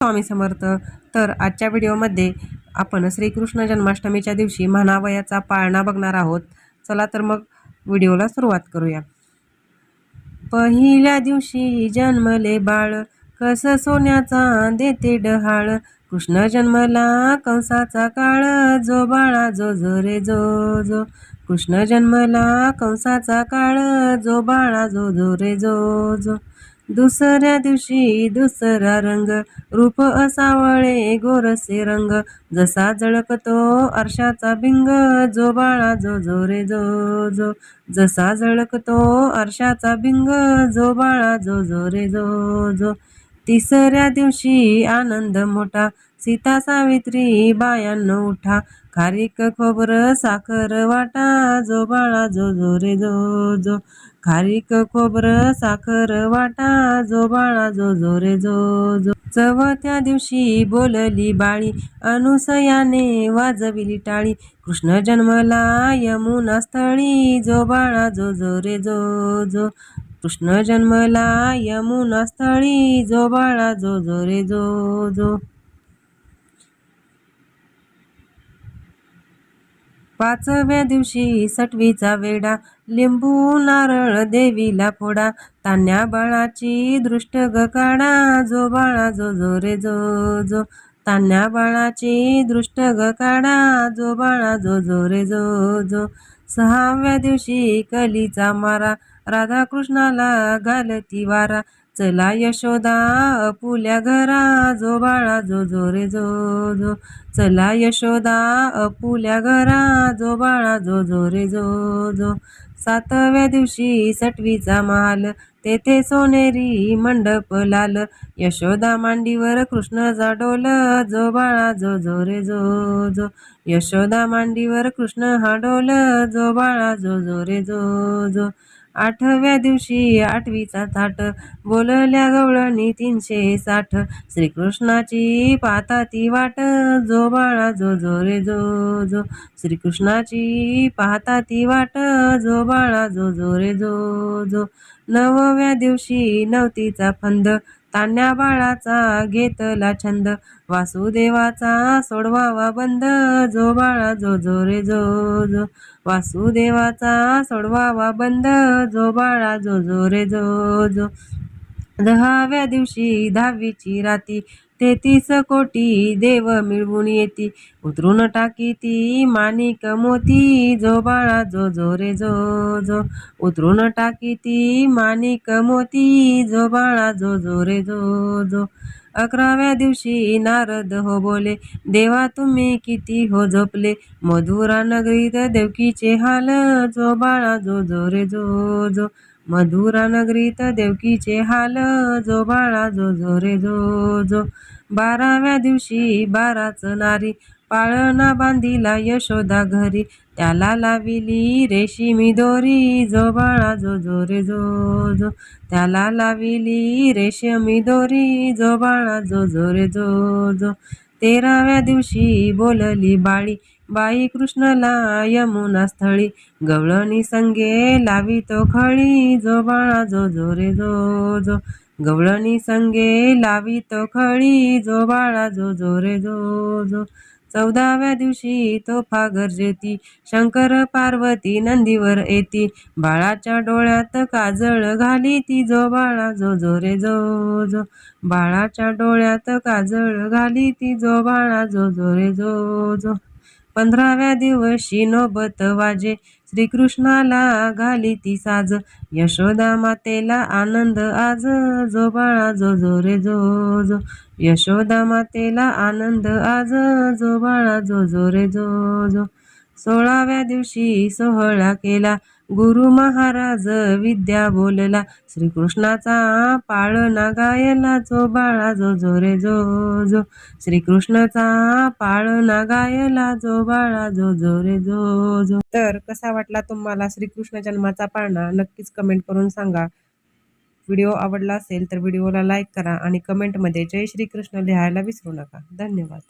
स्वामी समर्थ. तर आजच्या व्हिडिओमध्ये आपण श्रीकृष्ण जन्माष्टमीच्या दिवशी म्हणावयाचा पाळणा बघणार आहोत. चला तर मग व्हिडिओला सुरुवात करूया. पहिल्या दिवशी जन्मले बाळ. कस सोन्याचा देते डहाळ. कृष्ण जन्मला कंसाचा काळ. जो बाळा जो जो रे जो जो. कृष्ण जन्मला कंसाचा काळ. जो बाळा जो जो रे जो जो. दुसऱ्या दिवशी दुसरा रंग रूप असावळे गोरसे रंग. जसा जळकतो आरशाचा भिंग जो बाळा जो जो रे जो जो. जसा जळकतो आरशाचा भिंग जो बाळा जो जो रे जो जो. तिसऱ्या दिवशी आनंद मोठा सीता सावित्री बायांनो उठा. खारीक खोबरं साखर वाटा. जो बाळा जो जो रे जो जो. खारीक खोबरं साखर वाटा. जो बाळा जो जो रे जो जो. चवथ्या दिवशी बोलली बाळी. अनुसयाने वाजविली टाळी. कृष्ण जन्मला यमुना स्थळी. जो बाळा जो जो रे जो जो. कृष्ण जन्मला यमुना स्थळी. जो बाळा जो जो रे जो जो. पाचव्या दिवशी सटवीचा वेडा लिंबू नारळ देवीला फोडा तान्या बाळाची दृष्ट ग काढा जो बाळा जो जो रे जो जो. तान्या बाळाची दृष्ट ग काढा जो बाळा जो जो रे जो जो. सहाव्या दिवशी कलीचा मारा राधाकृष्णाला घालती वारा चला यशोदा अपुल्या घरा जो बाळा जो जो रे जो जो. चला यशोदा अपुल्या घरा जो बाळा जो जो रे जो जो. सातव्या दिवशी सटवीचा महाल तेथे सोनेरी मंडप लाल. यशोदा मांडीवर कृष्ण जाडोल जो बाळा जो जो रे जो जो. यशोदा मांडीवर कृष्ण हाडोल जो बाळा जो जो रे जो जो. आठव्या दिवशी आठवीचा थाट. बोलल्या गवळणी तीनशे साठ. श्रीकृष्णाची पाता ती वाट. जो बाळा जो जो रे जो जो. श्रीकृष्णाची पाहता ती वाट. जो बाळा जो जो रे जो जो. नवव्या दिवशी नवतीचा फंद. तान्या बाळाचा घेतला छंद. वासुदेवाचा सोडवावा बंद. जो बाळा जो जो रे जो जो. वासुदेवाचा सोडवावा बंद. जो बाळा जो जो रे जो जो. दहाव्या दिवशी दहावीची राती तेहतीस कोटी देव मिळवून येती. उतरून टाकी ती माणिक मोती जो बाळा जो जो रे जो जो. उतरून टाकी ती माणिक मोती जो बाळा जो जो रे जो जो. अकराव्या दिवशी नारद हो बोले देवा तुम्ही किती हो झोपले? मधुरा नगरीत देवकीचे हाल जो बाळा जो जो रे जो जो. मधुरा नगरीत देवकीचे हाल जो बाळा जो जो रे जो जो. बाराव्या दिवशी बाराच नारी पाळणा बांधिला यशोदा घरी. त्याला लाविली रेशीमी दोरी जो बाळा जो जो रे जो जो. त्याला लाविली रेशमी दोरी जो बाळा जो जो रे जो जो. तेराव्या दिवशी बोलली बाळी बाई कृष्णला यमुना स्थळी. गवळणी संगे लावी तो खळी जो बाळा जो जो रे जो जो. गवळणी संगे लावी तो खळी जो बाळा जो जो रे जो जो. चौदाव्या दिवशी तोफा गरजेती शंकर पार्वती नंदीवर येती. बाळाच्या डोळ्यात काजळ घाली ती जो बाळा जो जो रे जो जो. बाळाच्या डोळ्यात काजळ घाली ती जो बाळा जो जो रे जो जो. पंधराव्या दिवशी नोबत वाजे. श्रीकृष्णाला घाली ती साज. यशोदा मातेला आनंद आज. जो बाळा जो जो रे जो जो. यशोदा मातेला आनंद आज. जो बाळा जो जो रे जो जो. सोळाव्या दिवशी सोहळा केला. गुरु महाराज विद्या बोलला. श्रीकृष्णाचा पाळणा गायला जो बाळा जो जो रे जो जो. श्रीकृष्णाचा पाळणा गायला जो बाळा जो जो रे जो जो. तर कसा वाटला तुम्हाला श्रीकृष्ण जन्माचा पाळणा? नक्कीच कमेंट करून सांगा. व्हिडिओ आवडला असेल तर व्हिडिओला लाईक करा आणि कमेंटमध्ये जय श्रीकृष्ण लिहायला विसरू नका. धन्यवाद.